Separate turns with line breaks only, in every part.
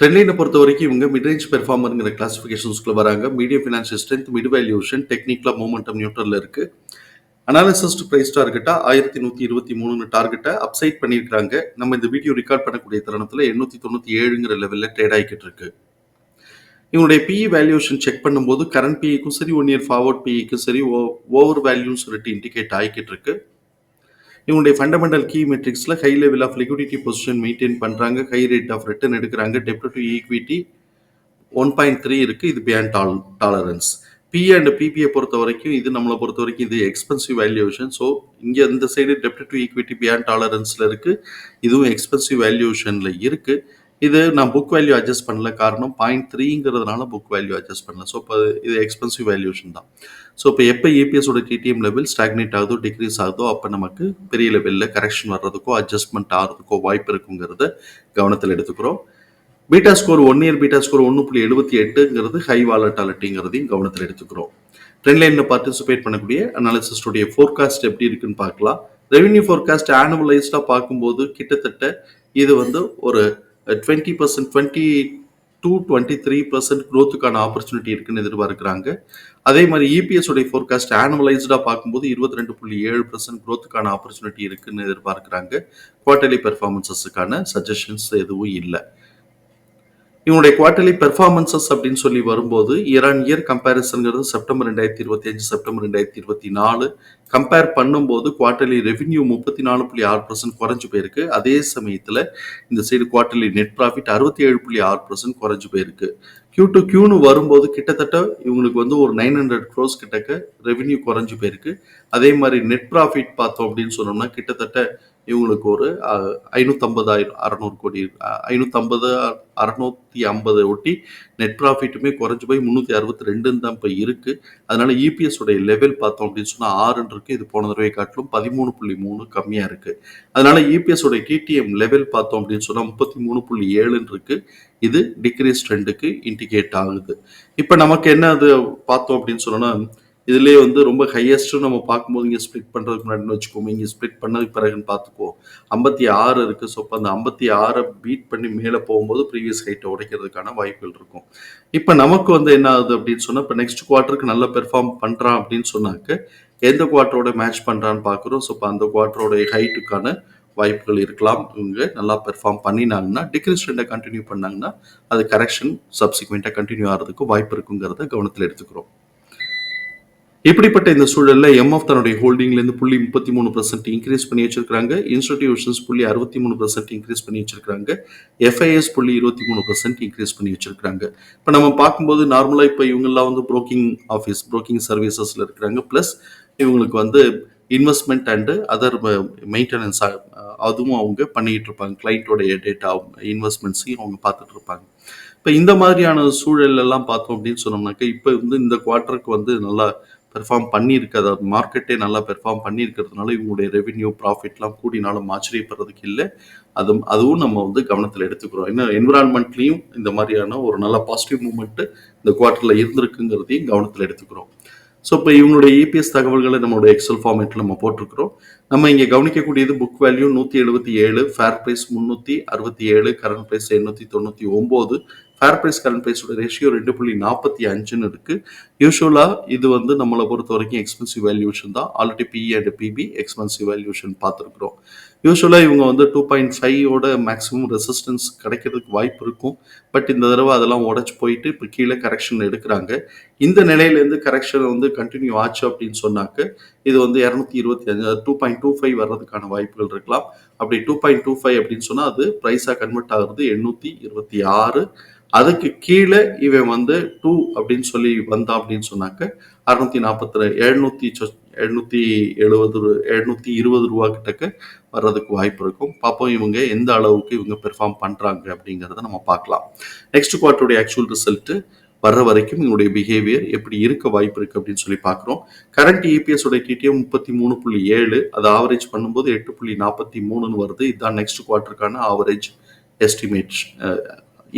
ட்ரெண்ட்லைனை பொறுத்த வரைக்கும் இவங்க மிட்ரேஞ்ச் பெர்ஃபார்மருங்கிற கிளாஸிஃபிகேஷன்ஸ்குள்ளே வராங்க. Medium financial strength mid valuation டெக்னிக்கலாக மூமெண்டம் நியூட்ரலில் இருக்குது அனாலிசிஸ்ட் ப்ரைஸ் டார்கெட்டாக ஆயிரத்தி நூற்றி இருபத்தி மூணுன்னு டார்கெட்டை அப்சைட் பண்ணியிருக்காங்க நம்ம இந்த வீடியோ ரெக்கார்ட் பண்ணக்கூடிய தருணத்தில் எண்ணூற்றி தொண்ணூற்றி ஏழுங்கிற லெவலில் ட்ரேட் ஆகிக்கிட்டு இருக்கு. இவனுடைய பிஇ வேல்யூஷன் செக் பண்ணும்போது கரண்ட் பிஇக்கும் சரி ஒன் இயர் ஃபார்வர்ட் பிஇக்கும் சரி ஓ ஓவர் வேல்யூன்னு சொல்லிட்டு இண்டிகேட் ஆகிக்கிட்டு இருக்குது இவங்களுடைய fundamental key மெட்ரிக்ஸில் high level of liquidity position maintain பண்ணுறாங்க ஹை ரேட் ஆஃப் ரிட்டர்ன் எடுக்கிறாங்க. டெப்ட் to equity one point three இருக்குது இது பியாண்ட் டால் டாலரன்ஸ் பி அண்ட் பிபியை பொறுத்த வரைக்கும் இது நம்மளை பொறுத்த வரைக்கும் இது எக்ஸ்பென்சிவ் வேல்யூஷன் ஸோ இங்கே இந்த சைடு டெப்ட் டு ஈக்விட்டி பியாண்ட் டாலரன்ஸில் இருக்குது இதுவும் எக்ஸ்பென்சிவ் வேல்யூஷனில் இருக்குது இது நான் புக் வேல்யூ அட்ஜஸ்ட் பண்ணல. காரணம் பாயிண்ட் த்ரீங்கிறதுனால புக் வேல்யூ அட்ஜஸ்ட் பண்ணல. ஸோ இப்போ இது எக்ஸ்பென்சிவ் வேல்யூஷன் தான். ஸோ இப்போ எப்போ ஏபிஎஸோட டிடிஎம் லெவல் ஸ்டாக்னேட் ஆகுதோ டிக்ரீஸ் ஆகுதோ அப்போ நமக்கு பெரிய லெவலில் கரெக்ஷன் வர்றதுக்கோ அட்ஜஸ்ட்மெண்ட் ஆகிறதுக்கோ வாய்ப்பு இருக்குங்கிறத கவனத்தில் எடுத்துக்கிறோம். Beta score one year beta score ஒன்று புள்ளி எழுபத்தி எட்டுங்கிறது ஹை வாலட்டாலிட்டிங்கிறதையும் கவனத்தில் எடுத்துக்கிறோம். ட்ரெண்ட் லைனில் பார்ட்டிசிபேட் பண்ணக்கூடிய அனாலிசிஸ்டுடைய ஃபோர்காஸ்ட் எப்படி இருக்குன்னு பார்க்கலாம். ரெவென்யூ ஃபோர்காஸ்ட் ஆனுவலைஸ்டாக பார்க்கும்போது கிட்டத்தட்ட இது வந்து ஒரு twenty percent twenty two twenty three percent க்ரோத்துக்கான opportunity இருக்குன்னு எதிர்பார்க்குறாங்க. அதே மாதிரி இபிஎஸ் உடைய ஃபோர்காஸ்ட் ஆனுவலைஸ்டாக பார்க்கும்போது இருபத்தி ரெண்டு புள்ளி ஏழு பர்சன்ட் க்ரோத்துக்கான ஆப்பர்ச்சுனிட்டி இருக்குன்னு எதிர்பார்க்குறாங்க. குவார்டர்லி பெர்ஃபார்மன்சஸுக்கான சஜஷன்ஸ் எதுவும் இல்லை. இவனுடைய குவார்டர்லி பெர்ஃபார்மன்சஸ் அப்படின்னு சொல்லி வரும்போது இயர் ஆன் இயர் கம்பேரிசன்கிறது செப்டம்பர் ரெண்டாயிரத்தி இருபத்தி அஞ்சு செப்டம்பர் ரெண்டாயிரத்தி இருபத்தி நாலு கம்பேர் பண்ணும்போது குவார்டர்லி ரெவென்யூ முப்பத்தி நாலு புள்ளி ஆறு பர்சன்ட் குறைஞ்சு போயிருக்கு. அதே சமயத்தில் இந்த சைடு குவார்டர்லி நெட் ப்ராஃபிட் அறுபத்தி ஏழு புள்ளி ஆறு பர்சன்ட் குறைஞ்சு போயிருக்கு. கியூ டு கியூன்னு வரும்போது கிட்டத்தட்ட இவங்களுக்கு வந்து ஒரு நைன் ஹண்ட்ரட் க்ரோஸ் கிட்டக்க ரெவென்யூ குறைஞ்சு போயிருக்கு. அதே மாதிரி நெட் ப்ராஃபிட் பார்த்தோம் அப்படின்னு சொன்னோம்னா கிட்டத்தட்ட இவங்களுக்கு ஒரு ஐநூற்றம்பதாயிரம் அறநூறு கோடி ஐநூற்றம்பது அறநூற்றி ஐம்பதை ஒட்டி நெட் ப்ராஃபிட்டுமே குறைஞ்சி போய் முந்நூற்றி அறுபத்தி ரெண்டுன்னு தான் இப்போ இருக்குது அதனால இபிஎஸ் உடைய லெவல் பார்த்தோம் அப்படின்னு சொன்னால் ஆறுன்னு இருக்குது இது போன தடவை காட்டிலும் பதிமூணு புள்ளி மூணு கம்மியாக இருக்குது அதனால இபிஎஸ் உடைய டிடிஎம் லெவல் பார்த்தோம் அப்படின்னு சொன்னால் முப்பத்தி மூணு புள்ளி ஏழுன்னு இருக்குது இது டிக்ரீஸ் ட்ரெண்டுக்கு இண்டிகேட் ஆகுது. இப்போ நமக்கு என்ன அது பார்த்தோம் அப்படின்னு சொன்னோன்னா இதுலேயே வந்து ரொம்ப ஹையஸ்ட்டு நம்ம பார்க்கும்போது இங்கே ஸ்ப்ளிட் பண்ணுறதுக்கு முன்னாடின்னு வச்சுக்கோங்க இங்கே ஸ்ப்ளிட் பண்ணதுக்கு பிறகுன்னு பார்த்துக்குவோம் ஐம்பத்தி ஆறு இருக்குது ஸோ இப்போ அந்த ஐம்பத்தி ஆறை பீட் பண்ணி மேலே போகும்போது ப்ரீவியஸ் ஹைட்டை உடைக்கிறதுக்கான வாய்ப்புகள் இருக்கும். இப்போ நமக்கு வந்து என்ன ஆகுது அப்படின்னு சொன்னால் இப்போ நெக்ஸ்ட் குவார்ட்டருக்கு நல்லா பெர்ஃபார்ம் பண்ணுறான் அப்படின்னு சொன்னாக்க எந்த குவார்ட்டரோட மேட்ச் பண்ணுறான்னு பார்க்குறோம். ஸோ இப்போ அந்த குவார்ட்டரோடைய ஹைட்டுக்கான வாய்ப்புகள் இருக்கலாம். இவங்க நல்லா பெர்ஃபார்ம் பண்ணினாங்கன்னா டிக்ரீஸ் ட்ரெண்டை கண்டினியூ பண்ணாங்கன்னா அது கரெக்ஷன் சப்சிக்வெண்ட்டாக கண்டினியூ ஆகிறதுக்கு வாய்ப்பு இருக்குங்கிறத கவனத்தில் எடுத்துக்கிறோம். இப்படிப்பட்ட இந்த சூழல்ல எம்எஃப் தன்னுடைய ஹோல்டிங்லேருந்து புள்ளி முப்பத்தி மூணு பர்சன்ட் இன்க்ரீஸ் பண்ணி வச்சிருக்காங்க இன்ஸ்டிடியூஷன்ஸ் புள்ளி அறுபத்தி மூணு பர்சன்ட் இன்க்ரீஸ் பண்ணி வச்சிருக்காங்க எஃப்ஐஎஸ் புள்ளி இருபத்தி மூணு பர்சன்ட் இன்க்ரீஸ் பண்ணி வச்சிருக்காங்க இப்போ நம்ம பார்க்கும்போது நார்மலாக இப்போ இவங்கெல்லாம் வந்து ப்ரோக்கிங் ஆஃபீஸ் ப்ரோக்கிங் சர்வீசஸில் இருக்கிறாங்க. ப்ளஸ் இவங்களுக்கு வந்து இன்வெஸ்ட்மெண்ட் அண்டு அதர் மெயின்டெனன்ஸ் அதுவும் அவங்க பண்ணிக்கிட்டு இருப்பாங்க. கிளைண்ட்டோடைய டேட்டா இன்வெஸ்ட்மெண்ட்ஸையும் அவங்க பார்த்துட்டு இருப்பாங்க. இப்போ இந்த மாதிரியான சூழல் எல்லாம் பார்த்தோம் அப்படின்னு சொன்னோம்னாக்கா இப்போ வந்து இந்த குவார்ட்டருக்கு வந்து நல்லா பெர்ஃபார்ம் பண்ணியிருக்கு அதாவது மார்க்கெட்டே நல்லா பெர்ஃபார்ம் பண்ணியிருக்கிறதுனால இவங்களுடைய ரெவென்யூ ப்ராஃபிட்லாம் கூடினாலும் ஆச்சரியப்படுறதுக்கு இல்லை. அது அதுவும் நம்ம வந்து கவனத்தில் எடுத்துக்கிறோம். இன்னும் என்விரான்மெண்ட்லேயும் இந்த மாதிரியான ஒரு நல்ல பாசிட்டிவ் மூமெண்ட்டு இந்த குவார்ட்டரில் இருந்திருக்குங்கிறதையும் கவனத்தில் எடுத்துக்கிறோம். ஸோ இப்போ இவங்களுடைய இபிஎஸ் தகவல்களை நம்மளுடைய எக்ஸல் ஃபார்மேட்டில் நம்ம போட்டிருக்கிறோம். நம்ம இங்கே கவனிக்கக்கூடியது புக் வேல்யூ நூற்றி எழுபத்தி ஏழு ஃபேர் ப்ரைஸ் முந்நூற்றி அறுபத்தி ஏழு கரண்ட் ப்ரைஸ் எண்ணூற்றி தொண்ணூற்றி ஒம்பது ஃபேர் ப்ரைஸ் கரண்ட் ப்ரைஸோட ரேஷியோ ரெண்டு புள்ளி நாற்பத்தி அஞ்சுன்னு இருக்கு. யூஸ்வலாக இது வந்து நம்மளை பொறுத்த வரைக்கும் எக்ஸ்பென்சிவ் வேல்யூஷன் தான். Already PE and PB expensive valuation பார்த்துருக்குறோம். யூஸ்வலாக இவங்க வந்து டூ பாயிண்ட் ஃபைவோட மேக்ஸிமம் ரெசிஸ்டன்ஸ் கிடைக்கிறதுக்கு வாய்ப்பு இருக்கும். பட் இந்த தடவை அதெல்லாம் உடச்சி போயிட்டு இப்போ கீழே கரெக்ஷன் எடுக்கிறாங்க. இந்த நிலையிலேருந்து கரெக்ஷன் வந்து கண்டினியூ ஆச்சு அப்படின்னு சொன்னாக்க இது வந்து இரநூத்தி இருபத்தி அஞ்சு டூ பாயிண்ட் டூ ஃபைவ் வர்றதுக்கான வாய்ப்புகள் இருக்கலாம். அப்படி டூ பாயிண்ட் டூ ஃபைவ் அப்படின்னு சொன்னால் அது ப்ரைஸாக கன்வெர்ட் ஆகுறது எண்ணூற்றி இருபத்தி ஆறு. அதுக்கு கீழே இவன் வந்து டூ அப்படின்னு சொல்லி வந்தான் அப்படின்னு சொன்னாக்க அறுநூத்தி நாற்பத்தி எழுநூத்தி எழுநூற்றி எழுபது எழுநூற்றி இருபது ரூபா கிட்டக்கு வர்றதுக்கு வாய்ப்பு இருக்கும். பார்ப்போம் இவங்க எந்த அளவுக்கு இவங்க பெர்ஃபார்ம் பண்ணுறாங்க அப்படிங்கிறத நம்ம பார்க்கலாம். நெக்ஸ்ட் குவார்ட்டருடைய ஆக்சுவல் ரிசல்ட்டு வர்ற வரைக்கும் இவங்களுடைய பிஹேவியர் எப்படி இருக்க வாய்ப்பு இருக்கு அப்படின்னு சொல்லி பார்க்குறோம். கரண்ட் இபிஎஸ் உடைய டிடிஎம் முப்பத்தி மூணு புள்ளி ஏழு அது ஆவரேஜ் பண்ணும்போது எட்டு புள்ளி நாற்பத்தி மூணுன்னு வருது. இதுதான் next குவார்ட்டருக்கான average estimate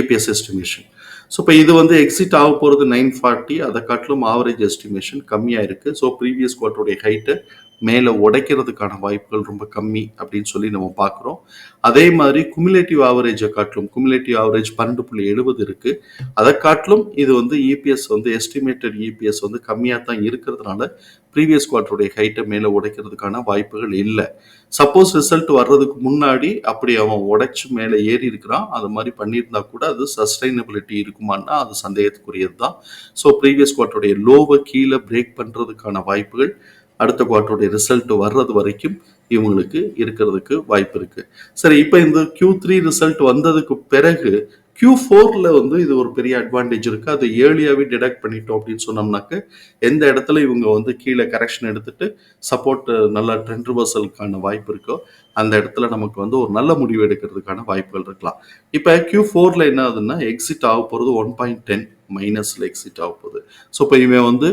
EPS estimation so இப்போ இது வந்து எக்ஸிட் ஆக போகிறது நைன் ஃபார்ட்டி அதை காட்டிலும் ஆவரேஜ் எஸ்டிமேஷன் கம்மியாக இருக்குது ஸோ ப்ரீவியஸ் குவார்ட்டருடைய ஹைட்டை மேலே உடைக்கிறதுக்கான வாய்ப்புகள் ரொம்ப கம்மி அப்படின்னு சொல்லி நம்ம பார்க்குறோம் அதே மாதிரி குமுலேட்டிவ் ஆவரேஜை காட்டிலும் குமுலேட்டிவ் ஆவரேஜ் பன்னெண்டு புள்ளி எழுபது இருக்குது அதை காட்டிலும் இது வந்து இபிஎஸ் வந்து எஸ்டிமேட்டட் இபிஎஸ் வந்து கம்மியாக தான் இருக்கிறதுனால ப்ரீவியஸ் குவார்டருடைய ஹைட்டை மேலே உடைக்கிறதுக்கான வாய்ப்புகள் இல்லை. சப்போஸ் ரிசல்ட் வர்றதுக்கு முன்னாடி அப்படி அவன் உடைச்சு மேலே ஏறி இருக்கிறான். அது மாதிரி பண்ணியிருந்தா கூட அது சஸ்டைனபிலிட்டி இருக்குமான்னா அது சந்தேகத்துக்குரியது தான் ஸோ ப்ரீவியஸ் குவார்டருடைய லோவை கீழே பிரேக் பண்ணுறதுக்கான வாய்ப்புகள் அடுத்த குவார்டருடைய ரிசல்ட் வர்றது வரைக்கும் இவங்களுக்கு இருக்கிறதுக்கு வாய்ப்பு இருக்குது சரி இப்போ இந்த கியூ த்ரீ ரிசல்ட் வந்ததுக்கு பிறகு கியூ ஃபோரில் வந்து இது ஒரு பெரிய அட்வான்டேஜ் இருக்குது அது ஏர்லியாகவே டிடெக்ட் பண்ணிட்டோம் அப்படின்னு சொன்னோம்னாக்க எந்த இடத்துல இவங்க வந்து கீழே கரெக்ஷன் எடுத்துட்டு சப்போர்ட் நல்ல ட்ரெண்ட் ரிவர்சலுக்கான வாய்ப்பு இருக்கோ அந்த இடத்துல நமக்கு வந்து ஒரு நல்ல முடிவு எடுக்கிறதுக்கான வாய்ப்புகள் இருக்கலாம். இப்போ கியூ ஃபோரில் என்ன ஆகுதுன்னா எக்ஸிட் ஆக போகிறது ஒன் பாயிண்ட் டென் மைனஸில் எக்ஸிட் ஆக போகுது. ஸோ இப்போ இவன் வந்து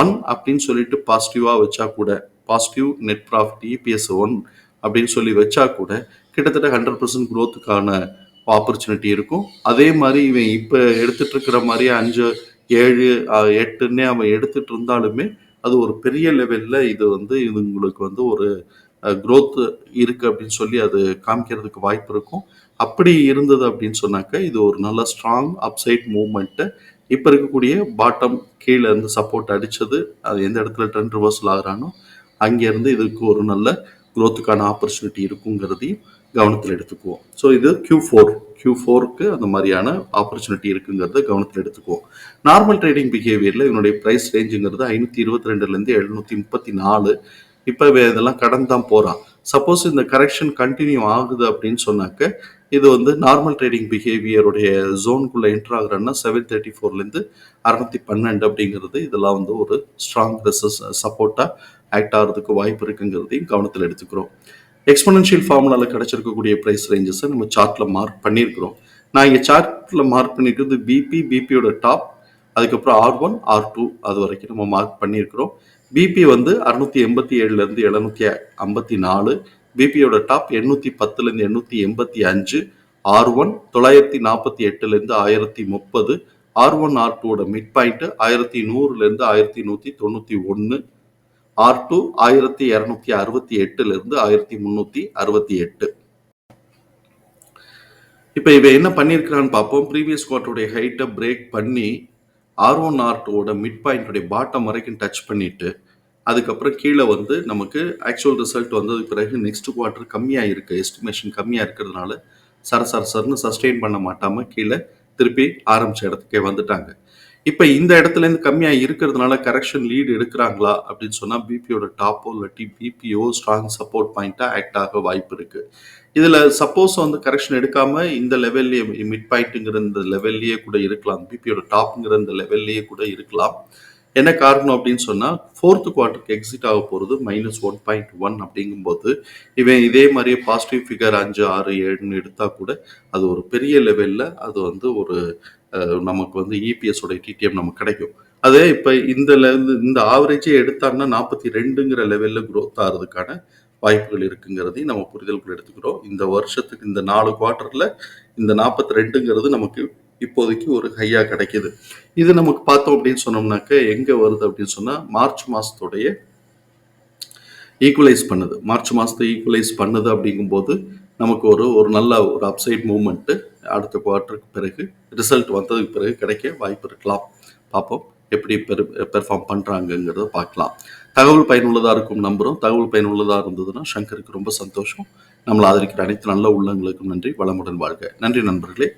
ஒன் அப்படின்னு சொல்லிட்டு பாசிட்டிவாக வச்சா கூட positive net profit EPS one அப்படின்னு சொல்லி வச்சா கூட கிட்டத்தட்ட ஹண்ட்ரட் பர்சன்ட் க்ரோத்துக்கான ஆப்பர்ச்சுனிட்டி இருக்கும். அதே மாதிரி இவன் இப்போ எடுத்துட்டு இருக்கிற மாதிரி அஞ்சு ஏழு எட்டுன்னே அவன் எடுத்துட்டு இருந்தாலுமே அது ஒரு பெரிய லெவலில் இது வந்து இது உங்களுக்கு வந்து ஒரு க்ரோத்து இருக்கு அப்படின்னு சொல்லி அது காமிக்கிறதுக்கு வாய்ப்பு இருக்கும். அப்படி இருந்தது அப்படின்னு சொன்னாக்க இது ஒரு நல்ல ஸ்ட்ராங் அப்சைட் மூவ்மெண்ட்டு இப்போ இருக்கக்கூடிய பாட்டம் கீழே இருந்து சப்போர்ட் அடித்தது அது எந்த இடத்துல ட்ரெண்ட் ரிவர்சல் ஆகிறானோ அங்கேருந்து இதுக்கு ஒரு நல்ல க்ரோத்துக்கான ஆப்பர்ச்சுனிட்டி இருக்குங்கிறதையும் கவனத்தில் எடுத்துக்குவோம். ஸோ இது கியூ ஃபோர் கியூ ஃபோருக்கு அந்த மாதிரியான ஆப்பர்ச்சுனிட்டி இருக்குங்கிறத கவனத்தில் எடுத்துக்குவோம். நார்மல் ட்ரேடிங் பிஹேவியரில் இதனுடைய ப்ரைஸ் ரேஞ்சுங்கிறது ஐநூற்றி இருபத்தி ரெண்டுலேருந்து எழுநூற்றி முப்பத்தி நாலு. இப்போ இதெல்லாம் கடந்து தான் போகிறான் சப்போஸ் இந்த கரெக்ஷன் கண்டினியூ ஆகுது அப்படின்னு சொன்னாக்க இது வந்து நார்மல் ட்ரேடிங் பிஹேவியருடைய ஜோனுக்குள்ளே என்ட்ரு ஆகுறேன்னா செவன் தேர்ட்டி ஃபோர்லேருந்து அறநூற்றி பன்னெண்டு அப்படிங்கிறது இதெல்லாம் வந்து ஒரு ஸ்ட்ராங் ரெசஸ் சப்போர்ட்டாக ஆக்ட் ஆகிறதுக்கு வாய்ப்பு இருக்குங்கிறதையும் கவனத்தில் எடுத்துக்கிறோம். எக்ஸ்பனன்ஷியல் ஃபார்முலாவில் கிடச்சிருக்கக்கூடிய ப்ரைஸ் ரேஞ்சஸை நம்ம சார்ட்டில் மார்க் பண்ணியிருக்கிறோம் நான் இங்கே சார்ட்டில் மார்க் பண்ணியிருக்கிறது பிபி பிபியோட டாப் அதுக்கப்புறம் ஆர் ஒன் ஆர் டூ அது வரைக்கும் நம்ம மார்க் பண்ணியிருக்கிறோம் பிபி வந்து அறுநூத்தி எண்பத்தி ஏழுலேருந்து எழுநூத்தி ஐம்பத்தி நாலு பிபியோட டாப் எண்ணூற்றி பத்துலேருந்து எண்ணூற்றி எண்பத்தி அஞ்சு ஆர் ஒன் தொள்ளாயிரத்தி நாற்பத்தி எட்டுலேருந்து ஆயிரத்தி முப்பது ஆர் ஒன் ஆர் டூவோட மிட் பாயிண்ட்டு ஆயிரத்தி நூறுலேருந்து ஆயிரத்தி நூற்றி தொண்ணூற்றி ஒன்று ஆர் டூ ஆயிரத்தி இரநூத்தி அறுபத்தி எட்டுலேருந்து ஆயிரத்தி முந்நூற்றி அறுபத்தி எட்டு. இப்போ இவன் என்ன பண்ணியிருக்கிறான்னு பார்ப்போம். ப்ரீவியஸ் குவார்ட்டருடைய ஹைட்டை பிரேக் பண்ணி ஆர் ஒன் ஆர் டூவோட மிட் பாயிண்ட்டுடைய பாட்டம் வரைக்கும் டச் பண்ணிட்டு அதுக்கப்புறம் கீழே வந்து நமக்கு ஆக்சுவல் ரிசல்ட் வந்ததுக்கு பிறகு நெக்ஸ்ட் குவார்ட்டர் கம்மியாக இருக்குது எஸ்டிமேஷன் கம்மியாக இருக்கிறதுனால சர சர சரன்னு சஸ்டெயின் பண்ண மாட்டாமல் கீழே திருப்பி ஆரம்பிச்ச இடத்துக்கே வந்துட்டாங்க. இப்போ இந்த இடத்துல இருந்து கம்மியாக இருக்கிறதுனால கரெக்ஷன் லீடு எடுக்கிறாங்களா அப்படின்னு சொன்னால் பிபியோட டாப்போ இல்லாட்டி பிபிஓ ஸ்ட்ராங் சப்போர்ட் பாயிண்ட்டாக ஆக்ட் ஆக வாய்ப்பு இருக்கு. இதில் சப்போஸ் வந்து கரெக்ஷன் எடுக்காம இந்த லெவல்லையே மிட் பாயிண்ட்டுங்கிற இந்த லெவல்லையே கூட இருக்கலாம். பிபியோட டாப்ங்கிற இந்த லெவல்லையே கூட இருக்கலாம். என்ன காரணம் அப்படின்னு சொன்னால் ஃபோர்த்து குவார்ட்டருக்கு எக்ஸிட் ஆக போகிறது மைனஸ் ஒன் பாயிண்ட் ஒன் அப்படிங்கும்போது இவன் இதே மாதிரியே பாசிட்டிவ் ஃபிகர் அஞ்சு ஆறு ஏழுன்னு எடுத்தால் கூட அது ஒரு பெரிய லெவலில் அது வந்து ஒரு நமக்கு வந்து இபிஎஸோட உடைய டிடிஎம் நமக்கு கிடைக்கும். அதே இப்போ இந்த லெவல் இந்த ஆவரேஜே எடுத்தாங்கன்னா நாற்பத்தி ரெண்டுங்கிற லெவலில் க்ரோத் ஆகிறதுக்கான வாய்ப்புகள் இருக்குங்கிறதையும் நம்ம புரிதலுக்குள்ள எடுத்துக்கிறோம். இந்த வருஷத்துக்கு இந்த நாலு குவார்ட்டரில் இந்த நாற்பத்தி ரெண்டுங்கிறது நமக்கு இப்போதைக்கு ஒரு ஹையாக கிடைக்குது. இது நமக்கு பார்த்தோம் அப்படின்னு சொன்னோம்னாக்க எங்கே வருது அப்படின்னு சொன்னால் மார்ச் மாதத்துடைய ஈக்குவலைஸ் பண்ணுது. மார்ச் மாதத்தை ஈக்குவலைஸ் பண்ணுது அப்படிங்கும்போது நமக்கு ஒரு ஒரு நல்ல ஒரு அப்சைட் மூமெண்ட்டு அடுத்த குவார்ட்டருக்கு பிறகு ரிசல்ட் வந்ததுக்கு பிறகு கிடைக்க வாய்ப்பு இருக்கலாம். பார்ப்போம் எப்படி பெரு பெர்ஃபார்ம் பண்ணுறாங்கங்கிறத பார்க்கலாம். தகவல் பயனுள்ளதாக இருக்கும் நம்புகிறோம் தகவல் பயனுள்ளதாக இருந்ததுன்னா சங்கருக்கு ரொம்ப சந்தோஷம். நம்மளை ஆதரிக்கிற அனைத்து நல்ல உள்ளங்களுக்கும் நன்றி. வளமுடன் வாழ்க. நன்றி நண்பர்களே.